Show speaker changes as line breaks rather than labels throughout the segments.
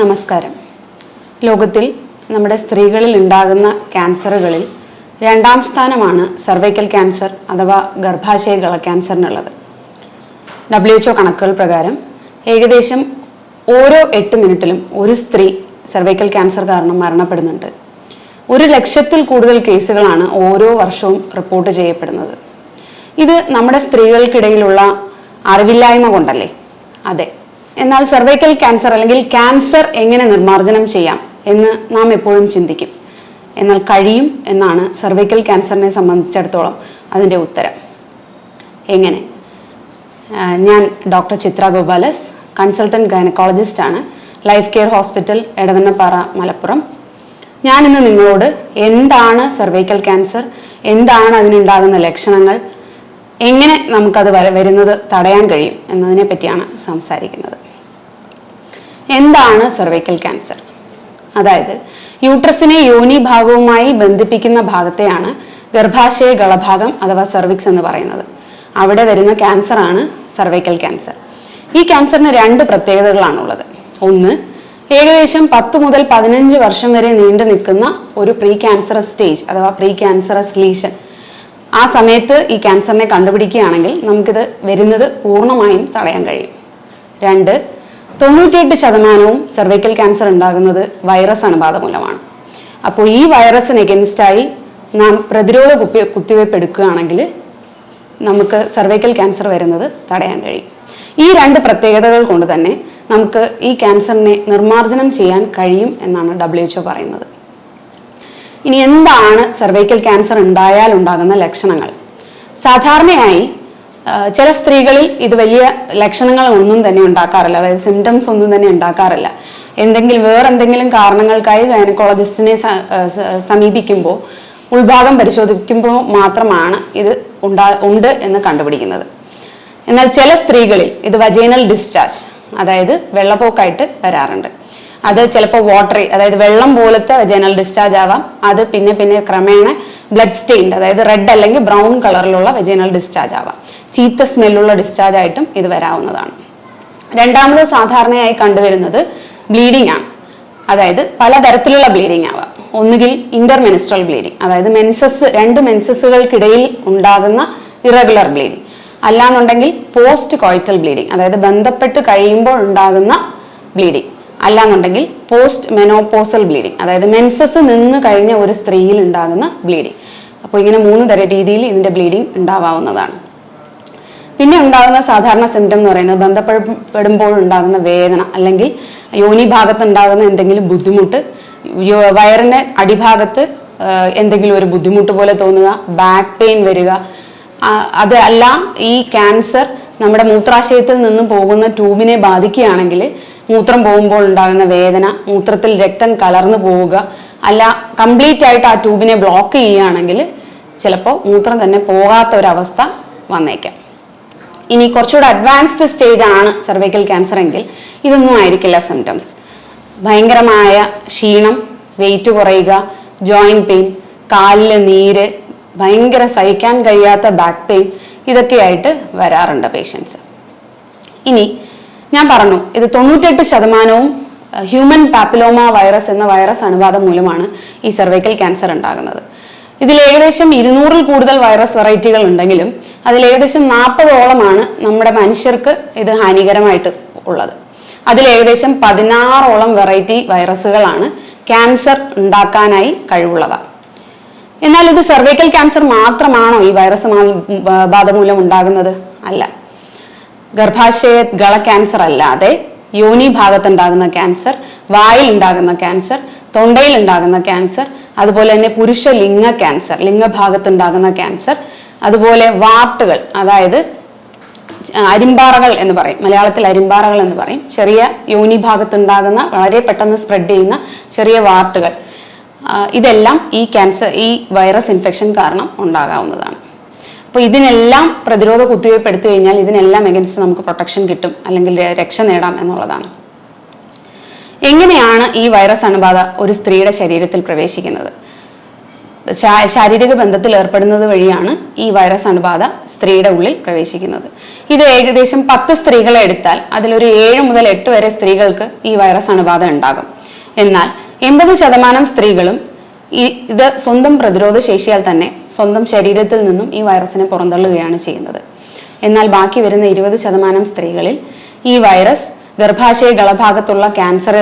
നമസ്കാരം. ലോകത്തിൽ നമ്മുടെ സ്ത്രീകളിൽ ഉണ്ടാകുന്ന ക്യാൻസറുകളിൽ രണ്ടാം സ്ഥാനമാണ് സർവൈക്കൽ ക്യാൻസർ അഥവാ ഗർഭാശയ ക്യാൻസറിനുള്ളത്. ഡബ്ല്യു എച്ച്ഒ കണക്കുകൾ പ്രകാരം ഏകദേശം ഓരോ എട്ട് മിനിറ്റിലും ഒരു സ്ത്രീ സർവൈക്കൽ ക്യാൻസർ കാരണം മരണപ്പെടുന്നുണ്ട്. ഒരു ലക്ഷത്തിൽ കൂടുതൽ കേസുകളാണ് ഓരോ വർഷവും റിപ്പോർട്ട് ചെയ്യപ്പെടുന്നത്. ഇത് നമ്മുടെ സ്ത്രീകൾക്കിടയിലുള്ള അറിവില്ലായ്മ കൊണ്ടല്ലേ? അതെ. എന്നാൽ സെർവൈക്കൽ ക്യാൻസർ അല്ലെങ്കിൽ ക്യാൻസർ എങ്ങനെ നിർമ്മാർജനം ചെയ്യാം എന്ന് നാം എപ്പോഴും ചിന്തിക്കും. എന്നാൽ കഴിയും എന്നാണ് സെർവൈക്കൽ ക്യാൻസറിനെ സംബന്ധിച്ചിടത്തോളം അതിന്റെ ഉത്തരം. എങ്ങനെ? ഞാൻ doctor Chitra Gopalas consultant gynaecologist ആണ് life care hospital Edavannappara Malappuram. ഞാൻ ഇന്ന് നിങ്ങളോട് എന്താണ് സെർവൈക്കൽ ക്യാൻസർ എന്താണ് അതിനുണ്ടാകുന്ന ലക്ഷണങ്ങൾ എങ്ങനെ നമുക്കത് വര- വരുന്നത് തടയാൻ കഴിയും എന്നതിനെ പറ്റിയാണ് സംസാരിക്കുന്നത്. എന്താണ് സെർവൈക്കൽ ക്യാൻസർ അതായത് യൂട്രസിനെ യോനി ഭാഗവുമായി ബന്ധിപ്പിക്കുന്ന ഭാഗത്തെയാണ് ഗർഭാശയ ഗളഭാഗം അഥവാ സെർവിക്സ് എന്ന് പറയുന്നത്. അവിടെ വരുന്ന ക്യാൻസർ ആണ് സർവൈക്കൽ ക്യാൻസർ ഈ ക്യാൻസറിന് രണ്ട് പ്രത്യേകതകളാണുള്ളത്. ഒന്ന് ഏകദേശം പത്ത് മുതൽ പതിനഞ്ച് വർഷം വരെ നീണ്ടു നിൽക്കുന്ന ഒരു പ്രീ ക്യാൻസറസ് സ്റ്റേജ് അഥവാ പ്രീ ക്യാൻസറസ് ലീഷൻ ആ സമയത്ത് ഈ ക്യാൻസറിനെ കണ്ടുപിടിക്കുകയാണെങ്കിൽ നമുക്കിത് വരുന്നത് പൂർണമായും തടയാൻ കഴിയും. രണ്ട് തൊണ്ണൂറ്റിയെട്ട് ശതമാനവും സെർവൈക്കൽ ക്യാൻസർ ഉണ്ടാകുന്നത് വൈറസ് അണുബാധ മൂലമാണ്. അപ്പോൾ ഈ വൈറസിന് എഗൻസ്റ്റായി നാം പ്രതിരോധ കുപ്പി കുത്തിവയ്പ് എടുക്കുകയാണെങ്കിൽ നമുക്ക് സെർവൈക്കൽ ക്യാൻസർ വരുന്നത് തടയാൻ കഴിയും. ഈ രണ്ട് പ്രത്യേകതകൾ കൊണ്ട് തന്നെ നമുക്ക് ഈ ക്യാൻസറിനെ നിർമ്മാർജനം ചെയ്യാൻ കഴിയും എന്നാണ് ഡബ്ല്യു പറയുന്നത്. ഇനി എന്താണ് സെർവൈക്കൽ ക്യാൻസർ ഉണ്ടായാൽ ഉണ്ടാകുന്ന ലക്ഷണങ്ങൾ? സാധാരണയായി ചില സ്ത്രീകളിൽ ഇത് വലിയ ലക്ഷണങ്ങൾ ഒന്നും തന്നെ ഉണ്ടാക്കാറില്ല. അതായത് സിംറ്റംസ് ഒന്നും തന്നെ ഉണ്ടാക്കാറില്ല. എന്തെങ്കിലും വേറെന്തെങ്കിലും കാരണങ്ങൾക്കായി ഗൈനക്കോളജിസ്റ്റിനെ സമീപിക്കുമ്പോൾ ഉൾഭാഗം പരിശോധിക്കുമ്പോൾ മാത്രമാണ് ഇത് ഉണ്ടാ ഉണ്ട് എന്ന് കണ്ടുപിടിക്കുന്നത്. എന്നാൽ ചില സ്ത്രീകളിൽ ഇത് വജേനൽ ഡിസ്ചാർജ് അതായത് വെള്ളപ്പോക്കായിട്ട് വരാറുണ്ട്. അത് ചിലപ്പോൾ വാട്ടറി അതായത് വെള്ളം പോലത്തെ വജേനൽ ഡിസ്ചാർജ് ആവാം. അത് പിന്നെ പിന്നെ ക്രമേണ ബ്ലഡ് സ്റ്റെയിൻഡ് അതായത് റെഡ് അല്ലെങ്കിൽ ബ്രൗൺ കളറിലുള്ള വജൈനൽ ഡിസ്ചാർജ് ആവാം. ചീത്ത സ്മെല്ലുള്ള ഡിസ്ചാർജ് ആയിട്ടും ഇത് വരാവുന്നതാണ്. രണ്ടാമത് സാധാരണയായി കണ്ടുവരുന്നത് ബ്ലീഡിംഗ് ആണ്. അതായത് പലതരത്തിലുള്ള ബ്ലീഡിംഗ് ആവാം. ഒന്നുകിൽ ഇന്റർമെനിസ്ട്രൽ ബ്ലീഡിംഗ് അതായത് മെൻസസ് രണ്ട് മെൻസസുകൾക്കിടയിൽ ഉണ്ടാകുന്ന ഇറഗുലർ ബ്ലീഡിംഗ് അല്ലാന്നുണ്ടെങ്കിൽ പോസ്റ്റ് കോയിറ്റൽ ബ്ലീഡിംഗ് അതായത് ബന്ധപ്പെട്ട് കഴിയുമ്പോൾ ഉണ്ടാകുന്ന ബ്ലീഡിംഗ് അല്ലാന്നുണ്ടെങ്കിൽ പോസ്റ്റ് മെനോപോസൽ ബ്ലീഡിംഗ് അതായത് മെൻസസ് നിന്ന് കഴിഞ്ഞ ഒരു സ്ത്രീയിൽ ഉണ്ടാകുന്ന ബ്ലീഡിംഗ് അപ്പോൾ ഇങ്ങനെ മൂന്ന് തര രീതിയിൽ ഇതിന്റെ ബ്ലീഡിംഗ് ഉണ്ടാവാവുന്നതാണ്. പിന്നെ ഉണ്ടാകുന്ന സാധാരണ സിംറ്റം എന്ന് പറയുന്നത് ബന്ധപ്പെടുമ്പോൾ ഉണ്ടാകുന്ന വേദന അല്ലെങ്കിൽ യോനി ഭാഗത്ത് ഉണ്ടാകുന്ന എന്തെങ്കിലും ബുദ്ധിമുട്ട് വയറിന്റെ അടിഭാഗത്ത് എന്തെങ്കിലും ഒരു ബുദ്ധിമുട്ട് പോലെ തോന്നുക ബാക്ക് പെയിൻ വരിക അത് അതെല്ലാം ഈ ക്യാൻസർ നമ്മുടെ മൂത്രാശയത്തിൽ നിന്നും പോകുന്ന ട്യൂബിനെ ബാധിക്കുകയാണെങ്കിൽ മൂത്രം പോകുമ്പോൾ ഉണ്ടാകുന്ന വേദന മൂത്രത്തിൽ രക്തം കലർന്നു പോവുക അല്ല കംപ്ലീറ്റ് ആയിട്ട് ആ ട്യൂബിനെ ബ്ലോക്ക് ചെയ്യുകയാണെങ്കിൽ ചിലപ്പോൾ മൂത്രം തന്നെ പോകാത്ത ഒരവസ്ഥ വന്നേക്കാം. ഇനി കുറച്ചുകൂടെ അഡ്വാൻസ്ഡ് സ്റ്റേജ് ആണ് സെർവൈക്കൽ ക്യാൻസർ എങ്കിൽ ഇതൊന്നും ആയിരിക്കില്ല സിംറ്റംസ് ഭയങ്കരമായ ക്ഷീണം വെയിറ്റ് കുറയുക ജോയിന്റ് പെയിൻ കാലിലെ നീര് ഭയങ്കര സഹിക്കാൻ കഴിയാത്ത ബാക്ക് പെയിൻ ഇതൊക്കെയായിട്ട് വരാറുണ്ട് പേഷ്യൻസ് ഇനി ഞാൻ പറഞ്ഞു ഇത് തൊണ്ണൂറ്റെട്ട് ശതമാനവും ഹ്യൂമൻ പാപ്പിലോമ വൈറസ് എന്ന വൈറസ് അണുബാധ മൂലമാണ് ഈ സെർവൈക്കൽ ക്യാൻസർ ഉണ്ടാകുന്നത്. ഇതിൽ ഏകദേശം ഇരുന്നൂറിൽ കൂടുതൽ വൈറസ് വെറൈറ്റികൾ ഉണ്ടെങ്കിലും അതിൽ ഏകദേശം നാൽപ്പതോളമാണ് നമ്മുടെ മനുഷ്യർക്ക് ഇത് ഹാനികരമായിട്ട് ഉള്ളത്. അതിൽ ഏകദേശം പതിനാറോളം വെറൈറ്റി വൈറസുകളാണ് ക്യാൻസർ ഉണ്ടാക്കാനായി കഴിവുള്ളവ. എന്നാൽ ഇത് സെർവൈക്കൽ ക്യാൻസർ മാത്രമാണോ ഈ വൈറസ് ബാധ മൂലം ഉണ്ടാകുന്നത്? അല്ല. ഗർഭാശയ ഗള ക്യാൻസർ അല്ലാതെ യോനി ഭാഗത്തുണ്ടാകുന്ന ക്യാൻസർ വായിൽ ഉണ്ടാകുന്ന ക്യാൻസർ തൊണ്ടയിൽ ഉണ്ടാകുന്ന ക്യാൻസർ അതുപോലെ തന്നെ പുരുഷ ലിംഗ ക്യാൻസർ ലിംഗഭാഗത്തുണ്ടാകുന്ന ക്യാൻസർ അതുപോലെ വാർട്ടുകൾ അതായത് അരിമ്പാറകൾ എന്ന് പറയും. മലയാളത്തിൽ അരിമ്പാറകൾ എന്ന് പറയും. ചെറിയ യോനി ഭാഗത്തുണ്ടാകുന്ന വളരെ പെട്ടെന്ന് സ്പ്രെഡ് ചെയ്യുന്ന ചെറിയ വാർട്ടുകൾ. ഇതെല്ലാം ഈ ക്യാൻസർ ഈ വൈറസ് ഇൻഫെക്ഷൻ കാരണം ഉണ്ടാകാവുന്നതാണ്. അപ്പോൾ ഇതിനെല്ലാം പ്രതിരോധ കുത്തിവയ്പ്പ് എടുത്തു കഴിഞ്ഞാൽ ഇതിനെല്ലാം എഗൻസ്റ്റ് നമുക്ക് പ്രൊട്ടക്ഷൻ കിട്ടും അല്ലെങ്കിൽ രക്ഷ നേടാം എന്നുള്ളതാണ്. എങ്ങനെയാണ് ഈ വൈറസ് അണുബാധ ഒരു സ്ത്രീയുടെ ശരീരത്തിൽ പ്രവേശിക്കുന്നത്? ശാരീരിക ബന്ധത്തിൽ ഏർപ്പെടുന്നത് വഴിയാണ് ഈ വൈറസ് അണുബാധ സ്ത്രീയുടെ ഉള്ളിൽ പ്രവേശിക്കുന്നത്. ഇത് ഏകദേശം പത്ത് സ്ത്രീകളെ എടുത്താൽ അതിലൊരു ഏഴ് മുതൽ എട്ട് വരെ സ്ത്രീകൾക്ക് ഈ വൈറസ് അണുബാധ ഉണ്ടാകും. എന്നാൽ എൺപത് ശതമാനം സ്ത്രീകളും ഇത് സ്വന്തം പ്രതിരോധ ശേഷിയാൽ തന്നെ സ്വന്തം ശരീരത്തിൽ നിന്നും ഈ വൈറസിനെ പുറന്തള്ളുകയാണ് ചെയ്യുന്നത്. എന്നാൽ ബാക്കി വരുന്ന ഇരുപത് ശതമാനം സ്ത്രീകളിൽ ഈ വൈറസ് ഗർഭാശയ ഗളഭാഗത്തുള്ള ക്യാൻസർ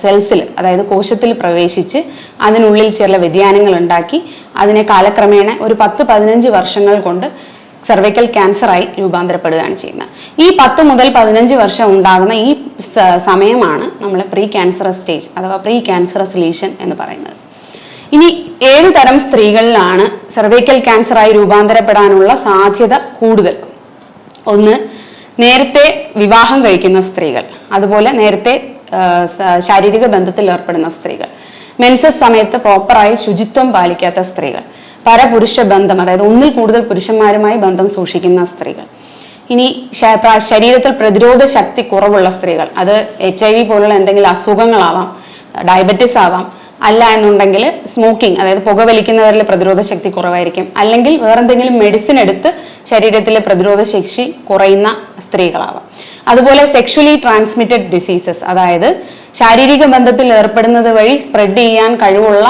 സെൽസിൽ അതായത് കോശത്തിൽ പ്രവേശിച്ച് അതിനുള്ളിൽ ചില വ്യതിയാനങ്ങൾ ഉണ്ടാക്കി അതിനെ കാലക്രമേണ ഒരു പത്ത് പതിനഞ്ച് വർഷങ്ങൾ കൊണ്ട് സെർവൈക്കൽ ക്യാൻസറായി രൂപാന്തരപ്പെടുകയാണ് ചെയ്യുന്നത്. ഈ പത്ത് മുതൽ പതിനഞ്ച് വർഷം ഉണ്ടാകുന്ന ഈ സമയമാണ് നമ്മൾ പ്രീ ക്യാൻസറസ് സ്റ്റേജ് അഥവാ പ്രീ ക്യാൻസറസ് ലീഷൻ എന്ന് പറയുന്നത്. ഇനി ഏത് തരം സ്ത്രീകളിലാണ് സെർവൈക്കൽ ക്യാൻസറായി രൂപാന്തരപ്പെടാനുള്ള സാധ്യത കൂടുതൽ? ഒന്ന് നേരത്തെ വിവാഹം കഴിക്കുന്ന സ്ത്രീകൾ അതുപോലെ നേരത്തെ ശാരീരിക ബന്ധത്തിൽ ഏർപ്പെടുന്ന സ്ത്രീകൾ മെൻസസ് സമയത്ത് പ്രോപ്പറായി ശുചിത്വം പാലിക്കാത്ത സ്ത്രീകൾ പരപുരുഷ ബന്ധം അതായത് ഒന്നിൽ കൂടുതൽ പുരുഷന്മാരുമായി ബന്ധം സൂക്ഷിക്കുന്ന സ്ത്രീകൾ ഇനി ശരീരത്തിൽ പ്രതിരോധ ശക്തി കുറവുള്ള സ്ത്രീകൾ അത് എച്ച് ഐ വി പോലുള്ള എന്തെങ്കിലും അസുഖങ്ങളാവാം ഡയബറ്റിസ് ആവാം അല്ല എന്നുണ്ടെങ്കിൽ സ്മോക്കിംഗ് അതായത് പുകവലിക്കുന്നവരിൽ പ്രതിരോധ ശക്തി കുറവായിരിക്കും. അല്ലെങ്കിൽ വേറെന്തെങ്കിലും മെഡിസിൻ എടുത്ത് ശരീരത്തിലെ പ്രതിരോധ ശക്തി കുറയുന്ന സ്ത്രീകളാവാം. അതുപോലെ സെക്ഷലി ട്രാൻസ്മിറ്റഡ് ഡിസീസസ് അതായത് ശാരീരിക ബന്ധത്തിൽ ഏർപ്പെടുന്നത് വഴി സ്പ്രെഡ് ചെയ്യാൻ കഴിവുള്ള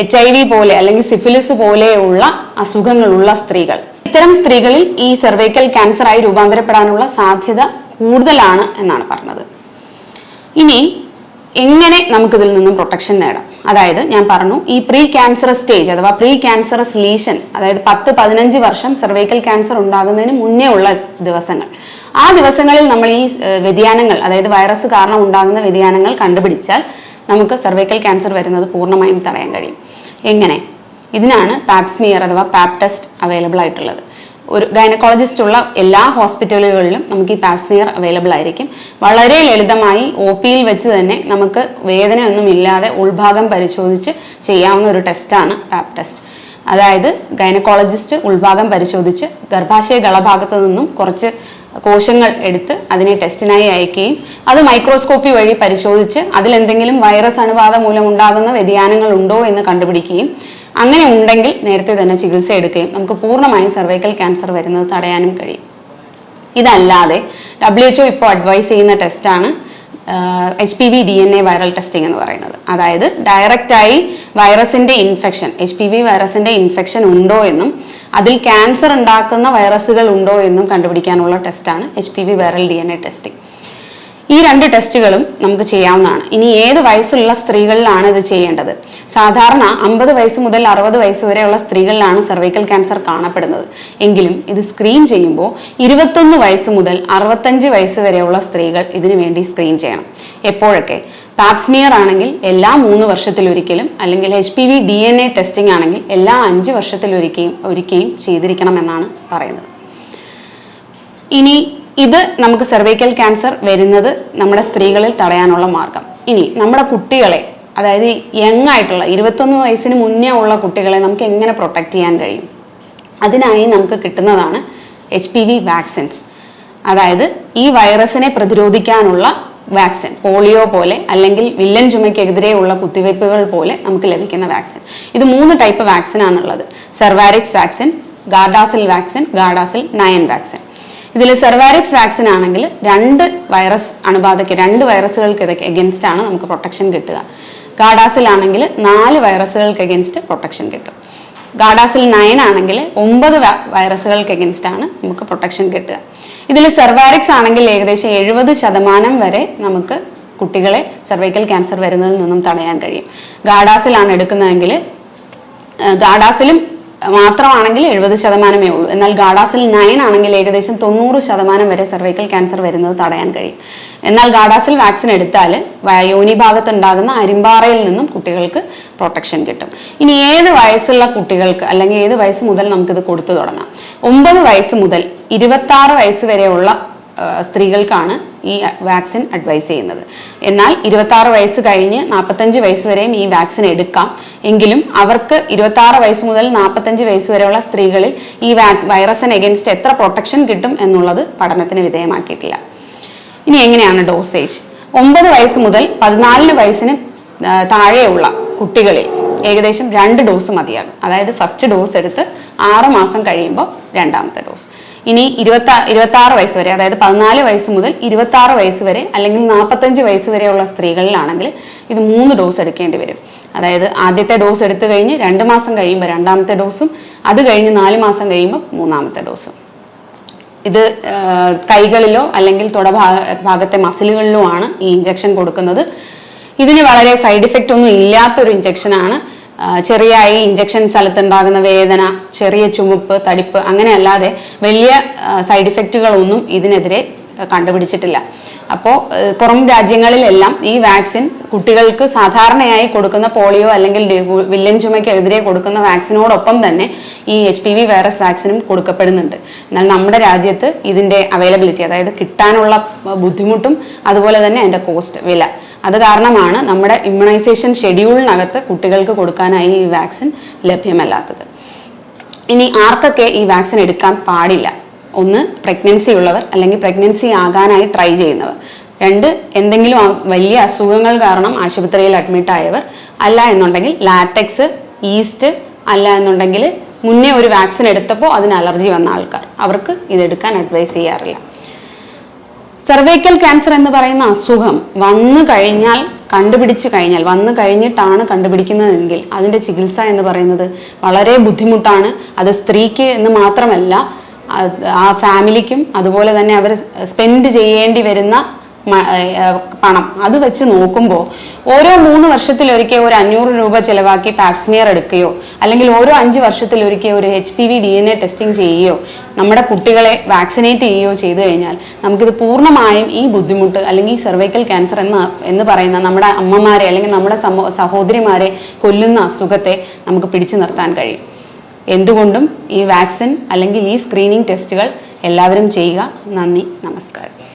എച്ച് ഐ വി പോലെ അല്ലെങ്കിൽ സിഫിലിസ് പോലെയുള്ള അസുഖങ്ങളുള്ള സ്ത്രീകൾ. ഇത്തരം സ്ത്രീകളിൽ ഈ സെർവൈക്കൽ ക്യാൻസറായി രൂപാന്തരപ്പെടാനുള്ള സാധ്യത കൂടുതലാണ് എന്നാണ് പറഞ്ഞത്. ഇനി എങ്ങനെ നമുക്ക് ഇതിൽ നിന്നും പ്രൊട്ടക്ഷൻ നേടാം? അതായത് ഞാൻ പറഞ്ഞു ഈ പ്രീ ക്യാൻസറസ് സ്റ്റേജ് അഥവാ പ്രീ ക്യാൻസറസ് ലീഷൻ അതായത് പത്ത് പതിനഞ്ച് വർഷം സെർവൈക്കൽ ക്യാൻസർ ഉണ്ടാകുന്നതിന് മുന്നേ ഉള്ള ദിവസങ്ങൾ. ആ ദിവസങ്ങളിൽ നമ്മൾ ഈ വ്യതിയാനങ്ങൾ അതായത് വൈറസ് കാരണം ഉണ്ടാകുന്ന വ്യതിയാനങ്ങൾ കണ്ടുപിടിച്ചാൽ നമുക്ക് സെർവൈക്കൽ ക്യാൻസർ വരുന്നത് പൂർണമായും തടയാൻ കഴിയും. എങ്ങനെ? ഇതിനാണ് പാപ്സ്മിയർ അഥവാ പാപ് ടെസ്റ്റ് അവൈലബിൾ ആയിട്ടുള്ളത്. ഒരു ഗൈനക്കോളജിസ്റ്റ് ഉള്ള എല്ലാ ഹോസ്പിറ്റലുകളിലും നമുക്ക് ഈ പാപ്സ്മിയർ അവൈലബിൾ ആയിരിക്കും. വളരെ ലളിതമായി ഒ പിയിൽ വെച്ച് തന്നെ നമുക്ക് വേദനയൊന്നും ഇല്ലാതെ ഉൾഭാഗം പരിശോധിച്ച് ചെയ്യാവുന്ന ഒരു ടെസ്റ്റാണ് പാപ് ടെസ്റ്റ് അതായത് ഗൈനക്കോളജിസ്റ്റ് ഉൾഭാഗം പരിശോധിച്ച് ഗർഭാശയ ഗളഭാഗത്തു നിന്നും കുറച്ച് കോശങ്ങൾ എടുത്ത് അതിനെ ടെസ്റ്റിനായി അയക്കുകയും അത് മൈക്രോസ്കോപ്പി വഴി പരിശോധിച്ച് അതിലെന്തെങ്കിലും വൈറസ് അണുബാധ മൂലം ഉണ്ടാകുന്ന വ്യതിയാനങ്ങൾ ഉണ്ടോ എന്ന് കണ്ടുപിടിക്കുകയും അങ്ങനെ ഉണ്ടെങ്കിൽ നേരത്തെ തന്നെ ചികിത്സ എടുക്കുകയും നമുക്ക് പൂർണമായും സെർവൈക്കൽ ക്യാൻസർ വരുന്നത് തടയാനും കഴിയും. ഇതല്ലാതെ ഡബ്ല്യു എച്ച്ഒ ഇപ്പോൾ അഡ്വൈസ് ചെയ്യുന്ന ടെസ്റ്റാണ് H P V D N A viral testing എന്ന് പറയുന്നത്. അതായത് ഡയറക്റ്റായി വൈറസിന്റെ ഇൻഫെക്ഷൻ എച്ച് പി വി വൈറസിന്റെ ഇൻഫെക്ഷൻ ഉണ്ടോ എന്നും അതിൽ ക്യാൻസർ ഉണ്ടാക്കുന്ന വൈറസുകൾ ഉണ്ടോ എന്നും കണ്ടുപിടിക്കാനുള്ള ടെസ്റ്റാണ് H P V viral D N A testing ഈ രണ്ട് ടെസ്റ്റുകളും നമുക്ക് ചെയ്യാവുന്നതാണ്. ഇനി ഏത് വയസ്സുള്ള സ്ത്രീകളിലാണ് ഇത് ചെയ്യേണ്ടത്? സാധാരണ അമ്പത് വയസ്സ് മുതൽ അറുപത് വയസ്സ് വരെയുള്ള സ്ത്രീകളിലാണ് സെർവൈക്കൽ ക്യാൻസർ കാണപ്പെടുന്നത്. എങ്കിലും ഇത് സ്ക്രീൻ ചെയ്യുമ്പോൾ ഇരുപത്തൊന്ന് വയസ്സ് മുതൽ അറുപത്തഞ്ച് വയസ്സ് വരെയുള്ള സ്ത്രീകൾ ഇതിനു വേണ്ടി സ്ക്രീൻ ചെയ്യണം. എപ്പോഴൊക്കെ? പാപ്സ്മിയർ ആണെങ്കിൽ എല്ലാ മൂന്ന് വർഷത്തിലൊരിക്കലും അല്ലെങ്കിൽ H P V D N A testing ആണെങ്കിൽ എല്ലാ അഞ്ച് വർഷത്തിലൊരിക്കലും ഒരിക്കലും ചെയ്തിരിക്കണം എന്നാണ് പറയുന്നത്. ഇനി ഇത് നമുക്ക് സെർവൈക്കൽ ക്യാൻസർ വരുന്നത് നമ്മുടെ സ്ത്രീകളിൽ തടയാനുള്ള മാർഗം. ഇനി നമ്മുടെ കുട്ടികളെ അതായത് യങ് ആയിട്ടുള്ള ഇരുപത്തൊന്ന് വയസ്സിന് മുന്നേ ഉള്ള കുട്ടികളെ നമുക്ക് എങ്ങനെ പ്രൊട്ടക്റ്റ് ചെയ്യാൻ കഴിയും? അതിനായി നമുക്ക് കിട്ടുന്നതാണ് എച്ച് പി വി വാക്സിൻസ് അതായത് ഈ വൈറസിനെ പ്രതിരോധിക്കാനുള്ള വാക്സിൻ പോളിയോ പോലെ അല്ലെങ്കിൽ വില്ലൻ ചുമയ്ക്കെതിരെയുള്ള കുത്തിവയ്പ്പുകൾ പോലെ നമുക്ക് ലഭിക്കുന്ന വാക്സിൻ ഇത് മൂന്ന് ടൈപ്പ് വാക്സിൻ ആണുള്ളത്. Cervarix vaccine Gardasil vaccine Gardasil nine vaccine ഇതിൽ സെർവാരിക്സ് വാക്സിൻ ആണെങ്കിൽ രണ്ട് വൈറസ് അണുബാധയ്ക്ക് രണ്ട് വൈറസുകൾക്ക് എഗൻസ്റ്റ് ആണ് നമുക്ക് പ്രൊട്ടക്ഷൻ കിട്ടുക. ഗാഡാസിലാണെങ്കിൽ നാല് വൈറസുകൾക്ക് എഗൻസ്റ്റ് പ്രൊട്ടക്ഷൻ കിട്ടും. ഗാഡാസിൽ നയൻ ആണെങ്കിൽ ഒമ്പത് വൈറസുകൾക്ക് എഗൻസ്റ്റ് ആണ് നമുക്ക് പ്രൊട്ടക്ഷൻ കിട്ടുക. ഇതിൽ സെർവാരിക്സ് ആണെങ്കിൽ ഏകദേശം എഴുപത് ശതമാനം വരെ നമുക്ക് കുട്ടികളെ സെർവൈക്കൽ ക്യാൻസർ വരുന്നതിൽ നിന്നും തടയാൻ കഴിയും. ഗാഡാസിലാണ് എടുക്കുന്നതെങ്കിൽ ഗാഡാസിലും മാത്രമാണെങ്കിൽ എഴുപത് ശതമാനമേ ഉള്ളൂ. എന്നാൽ ഗാഡാസിൽ നയൻ ആണെങ്കിൽ ഏകദേശം തൊണ്ണൂറ് ശതമാനം വരെ സെർവൈക്കൽ ക്യാൻസർ വരുന്നത് തടയാൻ കഴിയും. എന്നാൽ ഗാഡാസിൽ വാക്സിൻ എടുത്താൽ യോനി ഭാഗത്തുണ്ടാകുന്ന അരിമ്പാറയിൽ നിന്നും കുട്ടികൾക്ക് പ്രൊട്ടക്ഷൻ കിട്ടും. ഇനി ഏത് വയസ്സുള്ള കുട്ടികൾക്ക് അല്ലെങ്കിൽ ഏത് വയസ്സ് മുതൽ നമുക്കിത് കൊടുത്തു തുടങ്ങാം. ഒമ്പത് വയസ്സ് മുതൽ ഇരുപത്തി വയസ്സ് വരെയുള്ള സ്ത്രീകൾക്കാണ് ഈ വാക്സിൻ അഡ്വൈസ് ചെയ്യുന്നത്. എന്നാൽ ഇരുപത്തി ആറ് വയസ്സ് കഴിഞ്ഞ് നാൽപ്പത്തഞ്ച് വയസ്സ് വരെയും ഈ വാക്സിൻ എടുക്കാം. എങ്കിലും അവർക്ക് ഇരുപത്തി ആറ് വയസ്സ് മുതൽ നാൽപ്പത്തഞ്ച് വയസ്സ് വരെയുള്ള സ്ത്രീകളിൽ ഈ വൈറസിന് എഗൻസ്റ്റ് എത്ര പ്രൊട്ടക്ഷൻ കിട്ടും എന്നുള്ളത് പഠനത്തിന് വിധേയമാക്കിയിട്ടില്ല. ഇനി എങ്ങനെയാണ് ഡോസേജ് ഒമ്പത് വയസ്സ് മുതൽ പതിനാലിന് വയസ്സിന് താഴെയുള്ള കുട്ടികളിൽ ഏകദേശം രണ്ട് ഡോസ് മതിയാകും. അതായത് ഫസ്റ്റ് ഡോസ് എടുത്ത് ആറ് മാസം കഴിയുമ്പോൾ രണ്ടാമത്തെ ഡോസ് ഇനി ഇരുപത്തി ഇരുപത്തി ആറ് വയസ്സ് വരെ അതായത് പതിനാല് വയസ്സ് മുതൽ ഇരുപത്തി ആറ് വയസ്സ് വരെ അല്ലെങ്കിൽ നാൽപ്പത്തഞ്ച് വയസ്സ് വരെയുള്ള സ്ത്രീകളിലാണെങ്കിൽ ഇത് മൂന്ന് ഡോസ് എടുക്കേണ്ടി വരും. അതായത് ആദ്യത്തെ ഡോസ് എടുത്തു കഴിഞ്ഞ് രണ്ട് മാസം കഴിയുമ്പോൾ രണ്ടാമത്തെ ഡോസും അത് കഴിഞ്ഞ് നാല് മാസം കഴിയുമ്പോൾ മൂന്നാമത്തെ ഡോസും ഇത് കൈകളിലോ അല്ലെങ്കിൽ തുടഭാഗ ഭാഗത്തെ മസിലുകളിലോ ആണ് ഈ ഇഞ്ചക്ഷൻ കൊടുക്കുന്നത്. ഇതിന് വളരെ സൈഡ് ഇഫക്റ്റ് ഒന്നും ഇല്ലാത്തൊരു ഇഞ്ചക്ഷനാണ് ചെറിയ ഈ ഇഞ്ചക്ഷൻ സ്ഥലത്തുണ്ടാകുന്ന വേദന ചെറിയ ചുമപ്പ് തടിപ്പ് അങ്ങനെയല്ലാതെ വലിയ സൈഡ് ഇഫക്റ്റുകളൊന്നും ഇതിനെതിരെ കണ്ടുപിടിച്ചിട്ടില്ല. അപ്പോൾ പുറം രാജ്യങ്ങളിലെല്ലാം ഈ വാക്സിൻ കുട്ടികൾക്ക് സാധാരണയായി കൊടുക്കുന്ന പോളിയോ അല്ലെങ്കിൽ വില്ലൻ ചുമയ്ക്കെതിരെ കൊടുക്കുന്ന വാക്സിനോടൊപ്പം തന്നെ ഈ എച്ച് പി വി വൈറസ് വാക്സിനും കൊടുക്കപ്പെടുന്നുണ്ട്. എന്നാൽ നമ്മുടെ രാജ്യത്ത് ഇതിന്റെ അവൈലബിലിറ്റി അതായത് കിട്ടാനുള്ള ബുദ്ധിമുട്ടും അതുപോലെ തന്നെ അതിന്റെ കോസ്റ്റ് വില. അത് കാരണമാണ് നമ്മുടെ ഇമ്മ്യൂണൈസേഷൻ ഷെഡ്യൂളിനകത്ത് കുട്ടികൾക്ക് കൊടുക്കാനായി ഈ വാക്സിൻ ലഭ്യമല്ലാത്തത്. ഇനി ആർക്കൊക്കെ ഈ വാക്സിൻ എടുക്കാൻ പാടില്ല? ഒന്ന് പ്രഗ്നൻസി ഉള്ളവർ അല്ലെങ്കിൽ പ്രഗ്നൻസി ആകാനായി ട്രൈ ചെയ്യുന്നവർ. രണ്ട് എന്തെങ്കിലും വലിയ അസുഖങ്ങൾ കാരണം ആശുപത്രിയിൽ അഡ്മിറ്റ് ആയവർ. അല്ല എന്നുണ്ടെങ്കിൽ ലാറ്റക്സ് ഈസ്റ്റ് അല്ല എന്നുണ്ടെങ്കിൽ മുന്നേ ഒരു വാക്സിൻ എടുത്തപ്പോൾ അതിന് അലർജി വന്ന ആൾക്കാർ. അവർക്ക് ഇതെടുക്കാൻ അഡ്വൈസ് ചെയ്യാറില്ല. സെർവൈക്കൽ ക്യാൻസർ എന്ന് പറയുന്ന അസുഖം വന്നു കഴിഞ്ഞാൽ കണ്ടുപിടിച്ച് കഴിഞ്ഞാൽ വന്നു കഴിഞ്ഞിട്ടാണ് കണ്ടുപിടിക്കുന്നതെങ്കിൽ അതിന്റെ ചികിത്സ എന്ന് പറയുന്നത് വളരെ ബുദ്ധിമുട്ടാണ്. അത് സ്ത്രീക്ക് എന്ന് മാത്രമല്ല ആ ഫാമിലിക്കും അതുപോലെ തന്നെ അവർ സ്പെൻഡ് ചെയ്യേണ്ടി വരുന്ന പണം. അത് വെച്ച് നോക്കുമ്പോൾ ഓരോ മൂന്ന് വർഷത്തിലൊരിക്കൽ ഒരു അഞ്ഞൂറ് രൂപ ചിലവാക്കി പാപ്സ്മിയർ എടുക്കുകയോ അല്ലെങ്കിൽ ഓരോ അഞ്ച് വർഷത്തിലൊരിക്കൽ ഒരു H P V D N A testing ചെയ്യുകയോ നമ്മുടെ കുട്ടികളെ വാക്സിനേറ്റ് ചെയ്യുകയോ ചെയ്തു കഴിഞ്ഞാൽ നമുക്കിത് പൂർണമായും ഈ ബുദ്ധിമുട്ട് അല്ലെങ്കിൽ സെർവൈക്കൽ ക്യാൻസർ എന്ന എന്ന് പറയുന്ന നമ്മുടെ അമ്മമാരെ അല്ലെങ്കിൽ നമ്മുടെ സഹോദരിമാരെ കൊല്ലുന്ന അസുഖത്തെ നമുക്ക് പിടിച്ചു നിർത്താൻ കഴിയും. എന്തുകൊണ്ടും ഈ വാക്സിൻ അല്ലെങ്കിൽ ഈ സ്ക്രീനിങ് ടെസ്റ്റുകൾ എല്ലാവരും ചെയ്യുക. നന്ദി. നമസ്കാരം.